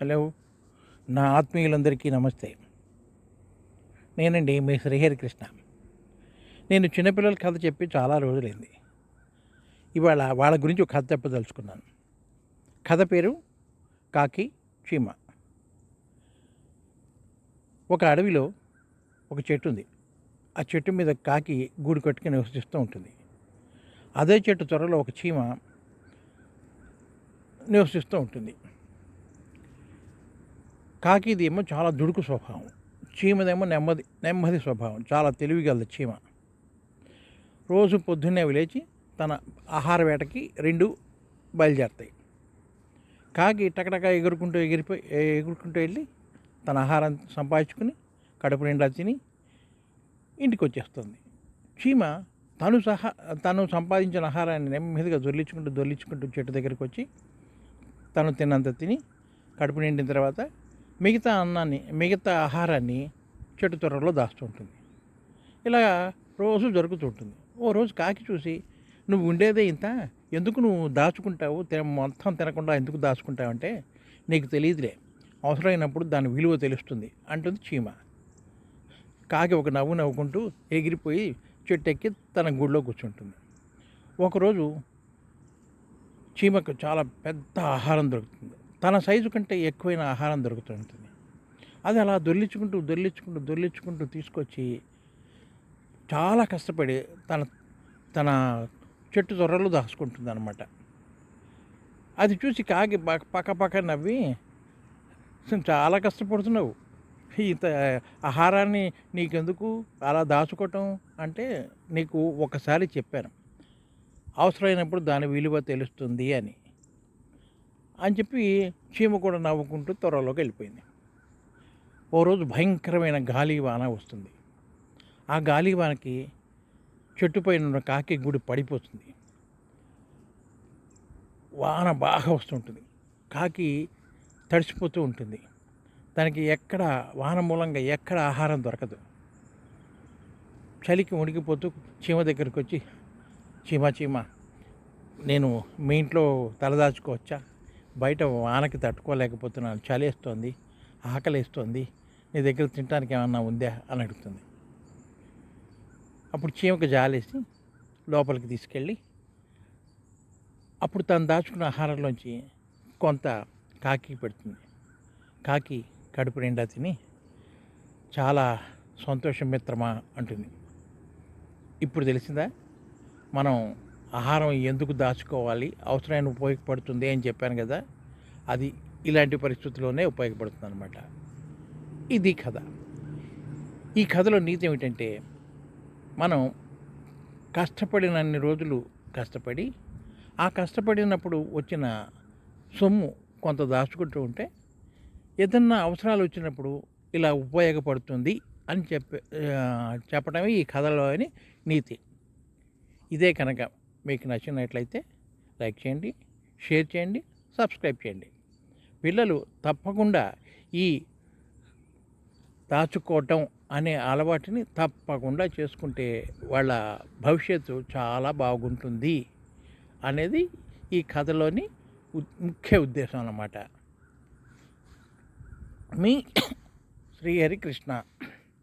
Hello. నా ఆత్మీయులందరికీ నమస్తే. నేనండి మీ శ్రీహరి కృష్ణ నేను చిన్నపిల్లల కథ చెప్పి చాలా రోజులైంది. ఇవాళ వాళ్ళ గురించి ఒక కథ చెప్పదలుచుకున్నాను. కథ పేరు కాకి చీమ. ఒక అడవిలో ఒక చెట్టు ఉంది. ఆ చెట్టు మీద కాకి గూడు కట్టుకుని నివసిస్తూ ఉంటుంది. అదే చెట్టు త్వరలో ఒక చీమ నివసిస్తూ ఉంటుంది. కాకిది ఏమో చాలా దుడుకు స్వభావం. చీమదేమో నెమ్మది నెమ్మది స్వభావం. చాలా తెలివిగలది చీమ. రోజు పొద్దున్నే లేచి తన ఆహార వేటకి రెండు బయలుదేరుతాయి. కాకి టకటక ఎగురుకుంటూ ఎగిరిపోయి ఎగురుకుంటూ వెళ్ళి తన ఆహారం సంపాదించుకుని కడుపు నిండా తిని ఇంటికి వచ్చేస్తుంది చీమ తను సహా తను సంపాదించిన ఆహారాన్ని నెమ్మదిగా దొర్లించుకుంటూ దొర్లించుకుంటూ చెట్టు దగ్గరికి వచ్చి తను తిన్నంత తిని కడుపు నిండిన తర్వాత మిగతా అన్నాన్ని మిగతా ఆహారాన్ని చెట్టు త్వరలో దాస్తుంటుంది ఇలా రోజు జరుగుతుంటుంది ఓ రోజు కాకి చూసి నువ్వు ఉండేదే ఇంత? ఎందుకు నువ్వు దాచుకుంటావు? తిన మొత్తం తినకుండా ఎందుకు దాచుకుంటావు? అంటే నీకు తెలియదులే. అవసరమైనప్పుడు దాని విలువ తెలుస్తుంది. అంటుంది చీమ. కాకి ఒక నవ్వు నవ్వుకుంటూ ఎగిరిపోయి చెట్టు ఎక్కి తన గుడిలో కూర్చుంటుంది. ఒకరోజు చీమకు చాలా పెద్ద ఆహారం దొరుకుతుంది. తన సైజు కంటే ఎక్కువైన ఆహారం దొరుకుతుంటుంది అది అలా దొల్లించుకుంటూ దొల్లించుకుంటూ దొల్లించుకుంటూ తీసుకొచ్చి చాలా కష్టపడి తన తన చెట్టు త్వరలో దాచుకుంటుంది అనమాట అది చూసి కాకి పక్క పక్క నవ్వి చాలా కష్టపడుతున్నావు. ఇంత ఆహారాన్ని నీకెందుకు? అలా దాచుకోవటం అంటే నీకు ఒకసారి చెప్పాను. అవసరమైనప్పుడు దాని విలువ తెలుస్తుంది అని. అని చెప్పి చీమ కూడా నవ్వుకుంటూ త్వరలోకి వెళ్ళిపోయింది. ఓ రోజు భయంకరమైన గాలి వాన వస్తుంది. ఆ గాలి వానకి చెట్టుపైన ఉన్న కాకి గుడి పడిపోతుంది. వాన బాగా వస్తుంటుంది. కాకి తడిసిపోతూ ఉంటుంది. దానికి ఎక్కడ వాన మూలంగా ఎక్కడ ఆహారం దొరకదు. చలికి ఉణికిపోతూ చీమ దగ్గరికి వచ్చి చీమ చీమ నేను మీ ఇంట్లో తలదాచుకోవచ్చా? బయట వానకి తట్టుకోలేకపోతున్నాను. చలేస్తోంది ఆకలిస్తోంది. నీ దగ్గర తినడానికి ఏమన్నా ఉందా అని అడుగుతుంది. అప్పుడు చీమకు జాలేసి లోపలికి తీసుకెళ్ళి అప్పుడు తను దాచుకున్న ఆహారంలోంచి కొంత కాకి పెడుతుంది. కాకి కడుపు నిండా తిని చాలా సంతోషం మిత్రమా అంటుంది. ఇప్పుడు తెలిసిందా? మనం ఆహారం ఎందుకు దాచుకోవాలి? అవసరమైన ఉపయోగపడుతుంది అని చెప్పాను కదా అది ఇలాంటి పరిస్థితుల్లోనే ఉపయోగపడుతుంది అనమాట ఇది కథ. ఈ కథలో నీతి ఏమిటంటే మనం కష్టపడినన్ని రోజులు కష్టపడి ఆ కష్టపడినప్పుడు వచ్చిన సొమ్ము కొంత దాచుకుంటూ ఉంటే ఏదన్నా అవసరాలు వచ్చినప్పుడు ఇలా ఉపయోగపడుతుంది అని చెప్పే చెప్పడమే ఈ కథలోని నీతి. ఇదే కనుక. మీకు నచ్చినట్లయితే లైక్ చేయండి షేర్ చేయండి సబ్స్క్రైబ్ చేయండి. పిల్లలు తప్పకుండా ఈ దాచుకోవటం అనే అలవాటుని తప్పకుండా చేసుకుంటే వాళ్ళ భవిష్యత్తు చాలా బాగుంటుంది అనేది ఈ కథలోని ముఖ్య ఉద్దేశం అన్నమాట. మీ శ్రీహరికృష్ణ